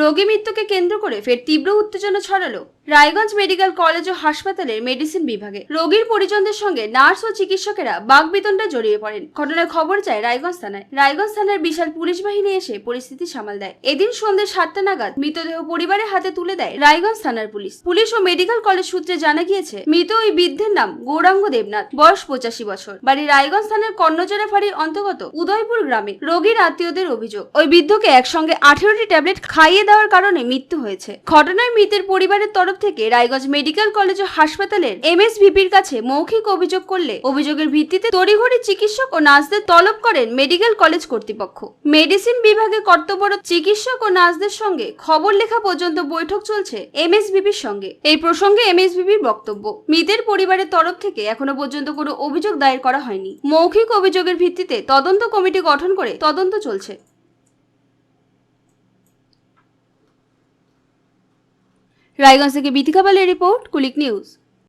রোগী মৃত্যুকে কেন্দ্র করে ফের তীব্র উত্তেজনা ছড়ালো রায়গঞ্জ মেডিকেল কলেজ ও হাসপাতালের মেডিসিন বিভাগে। রোগীর পরিজনদের সঙ্গে নার্স ও চিকিৎসকেরা বাগবিতণ্ডায় জড়িয়ে পড়েন। ঘটনার খবর যায় রায়গঞ্জ থানায়। রায়গঞ্জ থানার বিশাল পুলিশ বাহিনী এসে পরিস্থিতি সামাল দেয়। এদিন সন্ধ্যে সাতটা নাগাদ মৃতদেহ পরিবারের হাতে তুলে দেয় রায়গঞ্জ থানার পুলিশ। পুলিশ ও মেডিকেল কলেজ সূত্রে জানা গিয়েছে, মৃত ওই বৃদ্ধের নাম গৌরাঙ্গ দেবনাথ, বয়স পঁচাশি বছর। বাড়ি রায়গঞ্জ থানার কর্ণজোড়া ফাঁড়ির অন্তর্গত উদয়পুর গ্রামে। রোগীর আত্মীয়দের অভিযোগ, ওই বৃদ্ধকে একসঙ্গে আঠেরোটি ট্যাবলেট খাইয়ে দেওয়ার কারণে মৃত্যু হয়েছে। ঘটনায় মৃতের পরিবারের তরফ থেকে রায়গঞ্জ মেডিকেল কলেজ ও হাসপাতালের এমএসভিপির কাছে মৌখিক অভিযোগ করলে অভিযোগের ভিত্তিতে তড়িঘড়ি চিকিৎসক ও নার্সদের তলব করেন মেডিকেল কলেজ কর্তৃপক্ষ। মেডিসিন বিভাগে কর্তব্যরত চিকিৎসক ও নার্সদের সঙ্গে খবর লেখা পর্যন্ত বৈঠক চলছে এমএসভিপির সঙ্গে। এই প্রসঙ্গে এমএসভিপির বক্তব্য, মৃতের পরিবারের তরফ থেকে এখনও পর্যন্ত কোনো অভিযোগ দায়ের করা হয়নি। মৌখিক অভিযোগের ভিত্তিতে তদন্ত কমিটি গঠন করে তদন্ত চলছে। রায়গঞ্জ থেকে বিথিকা রিপোর্ট কুলিক নিউজ।